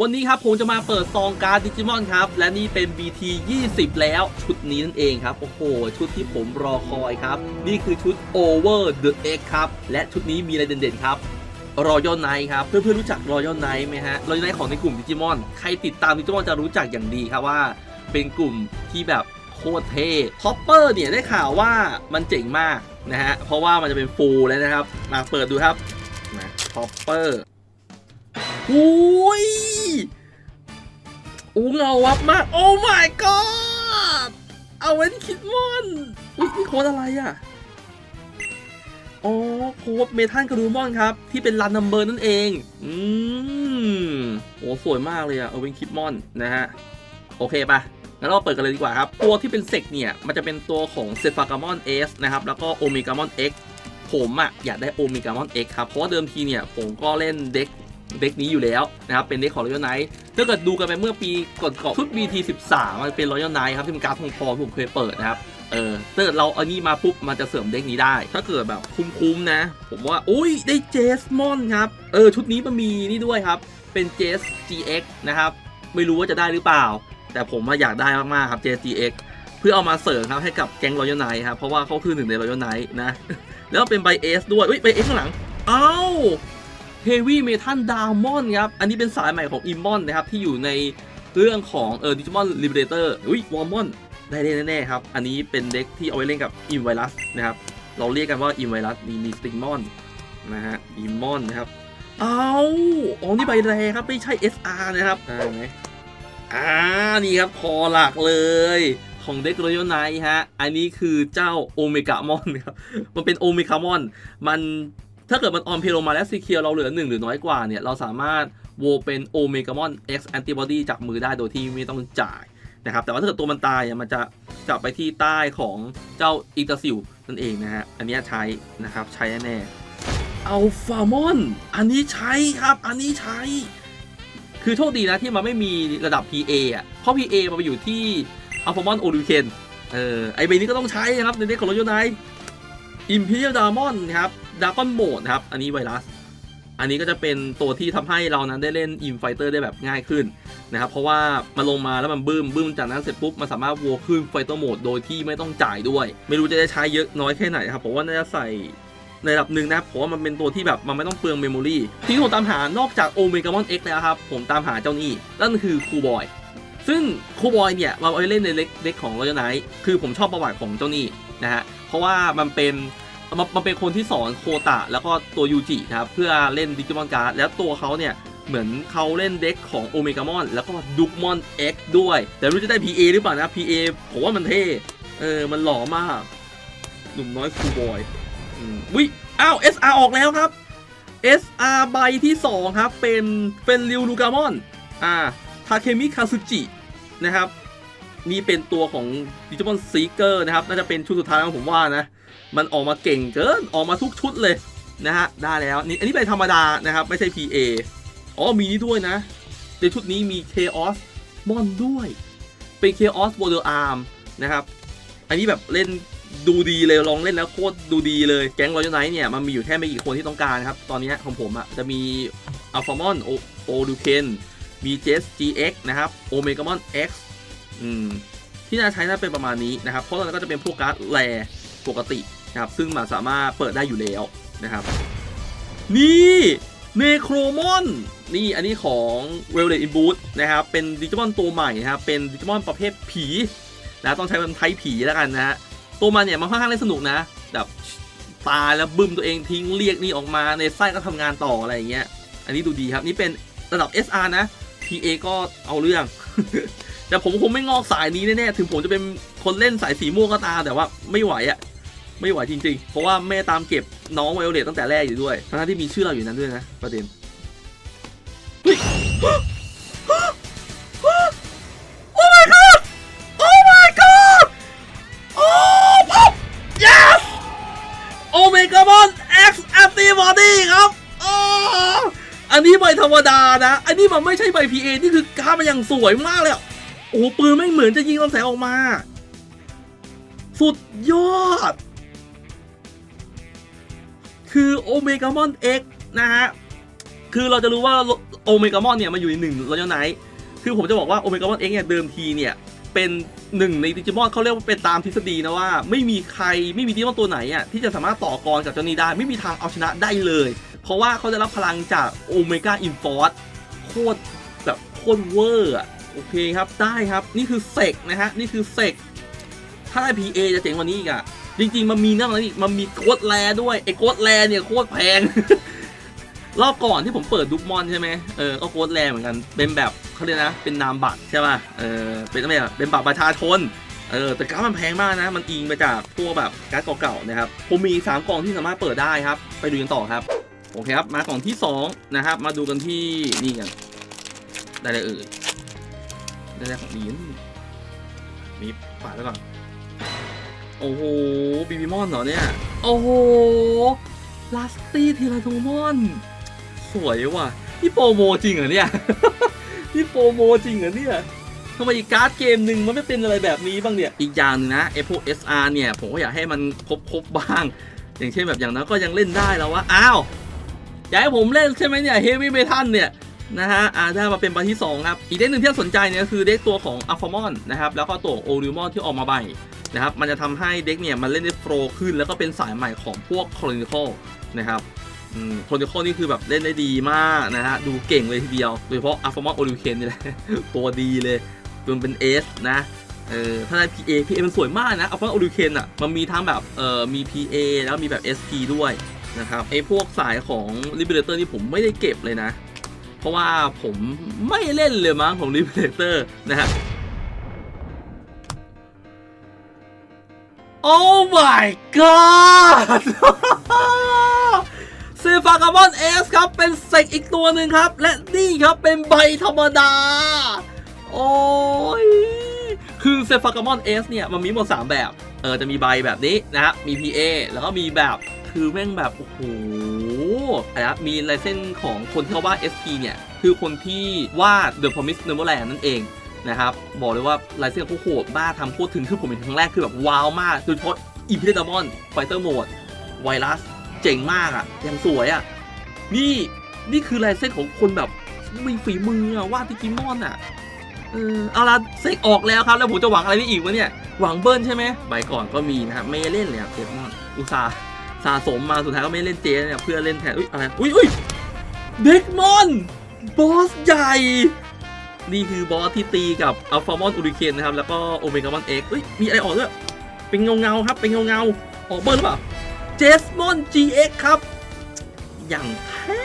วันนี้ครับผมจะมาเปิดซองการ์ดดิจิมอนครับ และนี่เป็น BT 20 แล้วชุดนี้นั่นเองครับ โอ้โห ชุดที่ผมรอคอยครับ นี่คือชุด Over the X ครับ และชุดนี้มีอะไรเด่นๆครับรอย l ไนท์ครับ เพื่อนๆรู้จักรอย l ไนท์ไหมฮะรอย l ไนท์ของในกลุ่มดิจิมอนใครติดตามดิจิมอนจะรู้จักอย่างดีครับว่า เป็นกลุ่มที่แบบโคตรเท่ท็อปเปอร์เนี่ยได้ข่าวว่ามันเจ๋งมากนะฮะเพราะว่ามันจะเป็นฟูลแล้วนะครับมาเปิดดูครับนะท็อปเปอร์ อุ้ยอู้เงาวับมาก โอ้ my god เอาเว้นคิดมอนอุ้ยนี่โค้ดอะไรอะอ๋อโค้ดเมทัลกรูมอนครับ ที่เป็นรันนัมเบอร์นั่นเอง อืมโอ้สวยมากเลยอะเออเวนคิดมอนนะฮะ โอเคปะงั้นเราเปิดกันเลยดีกว่าครับ ตัวที่เป็นเซกเนี่ย มันจะเป็นตัวของเซฟากามอนเอสนะครับ แล้วก็โอเมกามอนเอ็กผมอะอยากได้โอเมกามอนเอ็กครับ เพราะว่าเดิมทีเนี่ย ผมก็เล่นเด็ก เด็กนี้อยู่แล้วนะครับเป็นเด็กของรอยัลไนท์ถ้าเกิดดูกันไปเมื่อปีก่อนๆชุด BT 13 มันเป็นรอยัลไนท์ครับที่เป็นการทองทองผมเคยเปิดนะครับเออถ้าเกิดเราเอานี่มาปุ๊บมันจะเสริมเด็กนี้ได้ ถ้าเกิดแบบคุ้มๆนะ ผมว่าอุ้ยได้เจสมอนครับเออชุดนี้มันมีนี่ด้วยครับเป็นเจส GX นะครับไม่รู้ว่าจะได้หรือเปล่า แต่ผมว่าอยากได้มากๆครับ j GX เพื่อเอามาเสริมครับให้กับแก๊งรอยัลไนท์ครับเพราะว่าเขาคือหนึ่งในรอยัลไนท์นะแล้วเป็นไบเอสด้วยอุ้ยไบเอสข้างหลัง เอ้า Heavy Metal Diamond ครับ อันนี้เป็นสายใหม่ของ i m m o n นะครับ ที่อยู่ในเรื่องของเออ Digimon Liberator อุ้ยวอร์มอนได้เล่นแน่ๆครับ อันนี้เป็นเด็กที่เอาไว้เล่นกับอิมไวรัสนะครับ เราเรียกกันว่าอิมไวรัสมีมีสติงมอนนะฮะอิมมอนนะครับ เอาอ๋อนี่ใบแรครับ ไม่ใช่ SR นะครับอ่าไหมอ่านี่ครับคอหลักเลยของเด็กรอยัลไนท์ฮะ อันนี้คือเจ้าโอเมกามอนครับ มันเป็นโอเมกามอน มัน ถ้าเกิดมันออนเพลงมาแล้วซีเคียวเราเหลือหนึ่งหรือน้อยกว่าเนี่ย เราสามารถโวเป็นโอเมกามอน X Antibody จากมือได้โดยที่ไม่ต้องจ่ายนะครับ แต่ว่าถ้าเกิดตัวมันตายมันจะจับไปที่ใต้ของเจ้าอิตาซิลนั่นเองนะฮะ อันนี้ใช้นะครับใช้แน่ๆอัลฟามอน อันนี้ใช้ครับ อันนี้ใช้ คือโชคดีนะที่มันไม่มีระดับ PA อะ เพราะ PA มันไปอยู่ที่อัลฟามอนโอลูเคนเออไอเบนี้ก็ต้องใช้นะครับในเด็กของโรยไนอิมพีเรียลดามอนครับ ดากอนโหมดครับ อันนี้ไวรัส อันนี้ก็จะเป็นตัวที่ทำให้เรานั้นได้เล่นอิมไฟเตอร์ได้แบบง่ายขึ้นนะครับ เพราะว่ามันลงมาแล้วมันบึ้มบึ้มจากนั้นเสร็จปุ๊บ มันสามารถวัวขึ้นไฟเตอร์โหมดโดยที่ไม่ต้องจ่ายด้วย ไม่รู้จะได้ใช้เยอะน้อยแค่ไหนครับผมว่าน่าจะใส่ในระดับหนึ่งนะครับผมว่ามันเป็นตัวที่แบบมันไม่ต้องเปลืองเมมโมรีที่ผมตามหานอกจากโอเมกามอนเอ็กแล้วครับ ผมตามหาเจ้านี่นั่นคือคูบอยซึ่งคูบอยเนี่ยเราเอาไปเล่นในเล็กเล็กของรอยไนท์คือผมชอบประวัติของเจ้านี่นะฮะเพราะว่ามันเป็น มันมันเป็นคนที่สอนโคตะแล้วก็ตัวยูจินะครับเพื่อเล่นดิจิมอนการ์ดแล้วตัวเขาเนี่ยเหมือนเขาเล่นเด็กของโอเมกามอนแล้วก็ดุกมอน X ด้วย แต่รู้จะได้ PA หรือเปล่านะ PA ผมว่ามันเท่เออมันหล่อมาก หนุ่มน้อยคูลบอยอืมวิอ้าว SR ออกแล้วครับ SR ใบที่ 2 ครับ เป็นเป็นริวลูกามอนอ่าทาเคมิคาซุจินะครับนี่เป็นตัวของดิจิมอนซีเกอร์นะครับ น่าจะเป็นชุดสุดท้ายของผมว่านะ มันออกมาเก่งเกินออกมาทุกชุดเลยนะฮะได้แล้วนี่อันนี้ใบธรรมดานะครับไม่ใช่ PA อ๋อมีนี่ด้วยนะ ในชุดนี้มี Chaos มอนด้วย เป็น Chaos Border Arm นะครับ อันนี้แบบเล่นดูดีเลยลองเล่นแล้วโคตรดูดีเลยแก๊งรอยไนท์เนี่ยมันมีอยู่แค่ไม่กี่คนที่ต้องการครับ ตอนนี้ของผมอะจะมี a l p h a m o n O O d u k e n มี Jess GX นะครับ Omegamon X อืมที่น่าใช้น่าเป็นประมาณนี้นะครับ เพราะตอนนั้นก็จะเป็นพวกการ์ดแร ปกตินะครับซึ่งมันสามารถเปิดได้อยู่แล้วนะครับ นี่เนโครมอนนี่อันนี้ของเวลเลตอินบูทนะครับเป็นดิจิมอนตัวใหม่นะครับเป็นดิจิมอนประเภทผีนะต้องใช้เป็นไทผีแล้วกันนะฮะตัวมันเนี่ยมันค่อนข้างเล่นสนุกนะแบบตายแล้วบึ้มตัวเองทิ้งเรียกนี่ออกมาในไส้ก็ทำงานต่ออะไรอย่างเงี้ยอันนี้ดูดีครับนี่เป็นระดับ SR นะ PA ก็เอาเรื่อง แต่ผมคงไม่งอกสายนี้แน่ๆถึงผมจะเป็นคนเล่นสายสีม่วงก็ตามแต่ว่าไม่ไหวอะ ไม่ไหวจริง ๆ เพราะว่าแม่ตามเก็บน้องไวโอเลตตั้งแต่แรกอยู่ด้วยทั้งที่มีชื่อเราอยู่นั้นด้วยนะประเด็นโอ้ my god โอ้ my god โอ้ yes โอเมกามอน X Antibody ครับอันนี้ใบธรรมดานะ อันนี้มันไม่ใช่ใบ PA นี่คือการดมันอย่างสวยมากเลยโอ้โหปืนไม่เหมือนจะยิงลำแสงออกมา สุดยอด คือโอเมกามอน X นะฮะ คือเราจะรู้ว่าโอเมกามอนเนี่ยมาอยู่ในหนึ่งรอยัลไนท์คือผมจะบอกว่าโอเมกามอนเอ็กเนี่ยเดิมทีเนี่ย เป็นหนึ่งในดิจิมอนเขาเรียกว่าเป็นตามทฤษฎีนะว่า ไม่มีใครไม่มีดิจิมอนตัวไหนอะที่จะสามารถต่อกรกับเจ้านี้ได้ ไม่มีทางเอาชนะได้เลย เพราะว่าเขาจะรับพลังจากโอเมก้าอินฟอร์สโคตรแบบโคตรเวอร์อะโอเคครับได้ครับนี่คือเซกนะฮะนี่คือเซก ถ้าได้ PA จะเจ๋งกว่านี้อีกอะจริง ๆ มันมีนั่นนี่มันมีโกดแลด้วยไอ้โกดแลเนี่ยโคตรแพง รอบก่อนที่ผมเปิดดุกมอนใช่ไหมเออก็โกดแลเหมือนกัน เป็นแบบเขาเรียกนะ เป็นนามบัตรใช่ป่ะเออเป็นอะไรอะเป็นบัตรประชาชนเออแต่การดมันแพงมากนะ มันอิงมาจากพวกแบบการ์ดเก่าๆนะครับผมมี 3กล่องที่สามารถเปิดได้ครับ ไปดูกันต่อครับ โอเคครับ มากล่องที่ 2 นะครับ มาดูกันที่นี่กัน ได้เลยเอ่ยได้เลยของดีนมีปาดไว้ก่อน โอ้โหบีบีมอนเหรอเนี่ย โอ้โหลัสตี้ทีลาโทมอน สวยว่ะ นี่โปรโมจริงเหรอเนี่ย นี่โปรโมจริงเหรอเนี่ยทำไมอีกการ์ดเกมหนึ่งมันไม่เป็นอะไรแบบนี้บ้างเนี่ย อีกอย่างหนึงนะไอพวก SR เนี่ย ผมก็อยากให้มันครบครบๆบ้าง อย่างเช่นแบบอย่างนั้นก็ยังเล่นได้แล้ววะ อ้าว อยากให้ผมเล่นใช่ไหมเนี่ยเฮฟวี่เมทัลเนี่ยนะฮะอ่าได้มาเป็นใบที่ 2 ครับ อีกเด็กหนึ่งที่น่าสนใจเนี่ยก็คือเด็กตัวของอัลฟามอนนะครับ แล้วก็ตัวโอริมอนที่ออกมาใหม่ นะครับมันจะทำให้เด็กเนี่ยมันเล่นได้โปรขึ้น แล้วก็เป็นสายใหม่ของพวก Chronicle นะครับโครนิคอนี่คือแบบเล่นได้ดีมากนะฮะดูเก่งเลยทีเดียว โดยเฉพาะอัลฟามอนโอริเคนนี่แหละตัวดีเลยจนเป็นเอสนะเออถ้าได้ PA PA มันสวยมากนะอัลฟามอนโอริเคนอะมันมีทั้งแบบเอ่อมี PA แล้วมีแบบ SP ด้วยนะครับไอพวกสายของ Liberator นี่ผมไม่ได้เก็บเลยนะ เพราะว่าผมไม่เล่นเลยมั้งของ Liberator นะฮะ โอ้ my god เซฟากามอนเอสครับ เป็นเซกอีกตัวหนึ่งครับ และนี่ครับเป็นใบธรรมดา โอ้ย คือเซฟากามอนเอสเนี่ย มันมีหมด 3 แบบ เออ จะมีใบแบบนี้นะฮะมี PA แล้วก็มีแบบคือแม่งแบบ โอ้โหนะมีลายเส้นของคนที่เขาวาด SP เนี่ย คือคนที่วาด The Promise Neverland นั่นเอง นะครับ บอกเลยว่าลายเส้นเขาโหดบ้าทำพูดถึงคือผมเห็นครั้งแรกคือแบบว้าวมากโดยเฉพาะอีพิเดมอนไฟเตอร์โหมดไวรัสเจ๋งมากอะ่ะยังสวยอะ่ะ นี่นี่คือลายเส้นของคนแบบมีฝีมืออะวาดดิจิมอนอะ่ะเออเอาละเซกออกแล้วครับ แล้วผมจะหวังอะไรได้อีกวะเนี่ย หวังเบิ้ลใช่ไหมใบก่อนก็มีนะครับไม่เล่นเลยครับเดมอนอุตส่าห์สะสมมาสุดท้ายก็ไม่เล่นเจเนี่ยเพื่อเล่นแทนอุ้ยอะไรอุ้ยอุ้ยเด็กมอนบอสใหญ่ นี่คือบอสที่ตีกับอัลฟามอนอูริเคนนะครับ แล้วก็โอเมกามอนเอ็กเอ้ยมีอะไรออกด้วย เป็นเงาเงาครับ เป็นเงาเงาออกเบิร์หรือเปล่าเจสมอน GX ครับ อย่างเท่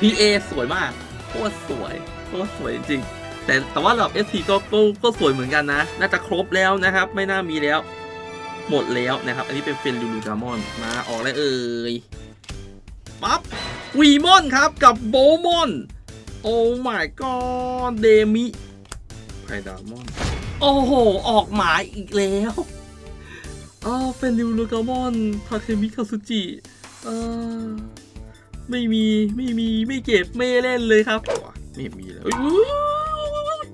PA สวยมาก โคตรสวย โคตรสวยจริงๆ แต่แต่ว่าระดับ ST ก็ก็ก็สวยเหมือนกันนะ น่าจะครบแล้วนะครับ ไม่น่ามีแล้ว หมดแล้วนะครับ อันนี้เป็นเฟนลูลูกามอน มาออกแล้วเอ่ย ปั๊บวีมอนครับกับโบมอน โอ้ my god เดมิไพดามอน โอ้โห ออกหมายอีกแล้วอ้าวเฟนริวลูกามอนทาเคมิคาซุจิเออไม่มี ไม่มี ไม่เก็บ ไม่เล่นเลยครับว้าไม่มีเลยอุ๊ยอุ๊ย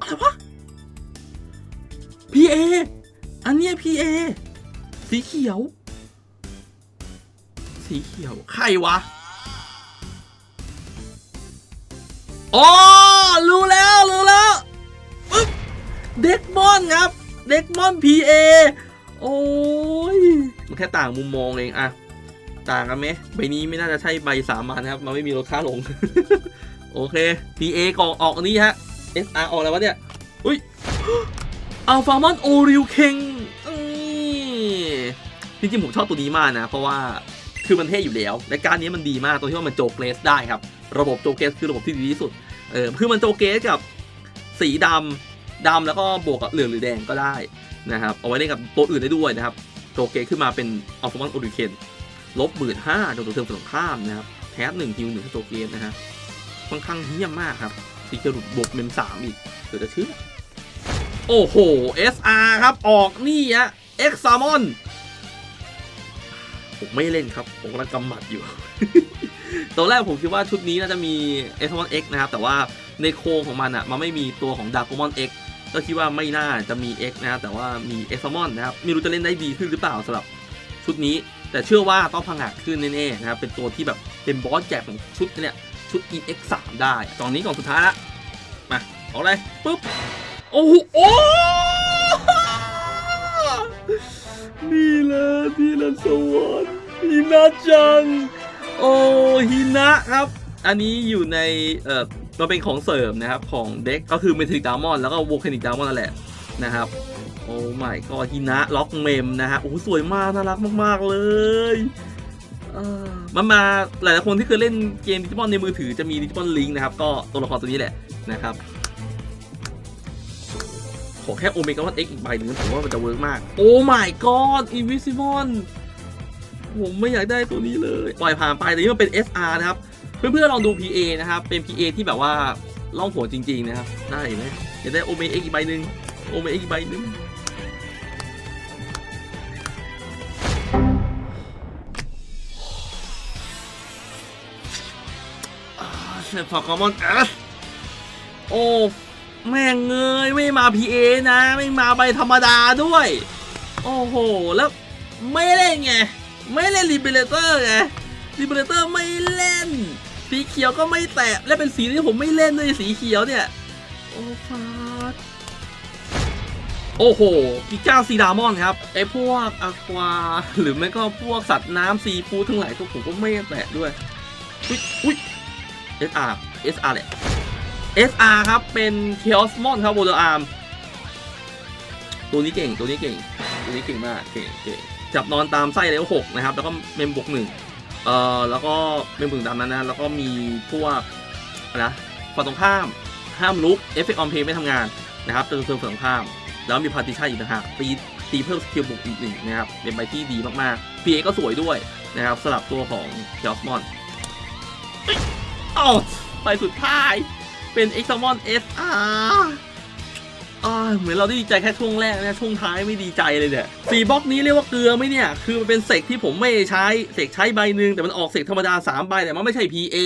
อะไรวะ PA อันเนี้ย PA สีเขียว สีเขียว ใครวะ อ๋อรู้แล้วรู้แล้วปึ๊บเด็กมอนครับ เด็กมอน PA โอ้ยมันแค่ต่างมุมมองเองอะต่างกันไหมใบนี้ไม่น่าจะใช่ใบสามัญนะครับ มันไม่มีราคาลง โอเค PA กล่องออกอันนี้ฮะ SR ออกอะไรวะเนี่ย อุ้ยอัลฟามอนโอริวเคงจริงๆผมชอบตัวนี้มากนะ เพราะว่า คือมันเท่อยู่แล้ว และการนี้มันดีมากตรงที่ว่ามันโจเกรสได้ครับ ระบบโจเกสคือระบบที่ดีที่สุด เออคือมันโจเกสกับสีดำดำแล้วก็บวกกับเหลืองหรือแดงก็ได้นะครับเอาไว้เล่นกับตัวอื่นได้ด้วยนะครับโจเกสขึ้นมาเป็นอัลฟามอนโอริเคนลบหมื่นห้าโดนตัวเทิงฝั่งข้ามนะครับแพ้หนึ่งฮิวหนึ่งโจเกสนะฮะค่อนข้างเฮี้ยมมากครับสีเขียวบวกเป็นสามอีกเกิดจะเชื่อโอ้โห SR ครับออกนี่ฮะ X s a m o n ผมไม่เล่นครับ ผมกำลังกำหมัดอยู่ ตอนแรกผมคิดว่าชุดนี้น่าจะมี x m o n X นเนะครับ แต่ว่าในโครงของมันอะมันไม่มีตัวของ d a r k m o n X ก็คิดว่าไม่น่าจะมี X นะครับแต่ว่ามี X m o n นะครับไม่รู้จะเล่นได้ดีขึ้นหรือเปล่าสำหรับชุดนี้ แต่เชื่อว่าต้องพังงาดขึ้นแน่ๆนะครับเป็นตัวที่แบบเป็นบอสแจกของชุดเนี่ยชุด EX 3 ได้กล่องนี้กล่องสุดท้ายละมาเอาเลยปุ๊บโอ้โหโอ้ นี่แหละนี่แหละสวรรค์ฮินะจัง โอ้ฮินะครับ อันนี้อยู่ในเอ่อมันเป็นของเสริมนะครับ ของเด็กก็คือเมทิกดามอนแล้วก็โวคานิกดามอนนั่นแหละนะครับ โอ้ไม่ก็ฮินะล็อกเมมนะฮะโอ้สวยมากน่ารักมาก ๆ เลยมันมาหลายๆคนที่เคยเล่นเกมดิจิมอนในมือถือจะมีดิจิมอนลิงนะครับ ก็ตัวละครตัวนี้แหละนะครับ ขอแค่โอเมก้าวันเอ็กอีกใบหนึ่งผมว่ามันจะเวิร์กมาก โอ้ my god invisible ผมไม่อยากได้ตัวนี้เลย ปล่อยผ่านไปแต่นี่มันเป็น SR นะครับ เพื่อนๆลองดู PA นะครับ เป็น PA ที่แบบว่าล่องหัวจริง ๆ นะครับ ได้ไหมอยากได้โอเมเอ็กอีกใบหนึ่งโอเมเอ็กอีกใบหนึ่งเซฟฟอร์คอมมอนโอ้ แม่งเงยไม่มา PA นะ ไม่มาใบธรรมดาด้วย โอ้โห แล้วไม่เล่นไง ไม่เล่นรีเบเลเตอร์ไงรีเบเลเตอร์ไม่เล่น สีเขียวก็ไม่แตะและเป็นสีที่ผมไม่เล่นด้วยสีเขียวเนี่ย โอ้ฟาดโอ้โห กิก้าซีดามอนครับไอพวกอควา หรือไม่ก็พวกสัตว์น้ำซีฟู้ดทั้งหลายก็ผมก็ไม่แตะด้วย อุ้ยอุ้ย SR SR แหละ SR ครับ เป็น Chaos Mon ครับ w o r d Arm ตัวนี้เก่งตัวนี้เก่ง ตัวนี้เก่งมากเก่งเก่งจับนอนตามไส้เลเวลหกนะครับ แล้วก็เมมบวกหนึ่งเอ่อแล้วก็เมมบวกตามนั้นนะแล้วก็มีพวกอะไรนะฝั่งตรงข้ามห้ามลุกเอฟเฟกต์ออนเพย์ไม่ทำงานนะครับจะเติมฝั่งตรงข้าม แล้วมีพาร์ติชันอีกต่างหากตีตีเพิ่มสกิลบวกอีกหนึ่งนะครับเป็นใบที่ดีมากๆ PA ก็สวยด้วยนะครับสลับตัวของ Chaos Mon เอ้ยอ้าวใบสุดท้าย เป็น e x a m o n SR อ่าเหมือนเราได้ดีใจแค่ช่วงแรกนะช่วงท้ายไม่ดีใจเลยเนี่ยสี่บล็อกนี้เรียกว่าเกลือไหมเนี่ย คือมันเป็นเสกที่ผมไม่ใช้เสกใช้ใบหนึ่งแต่มันออกเสกธรรมดา3ใบแต่มันไม่ใช่ PA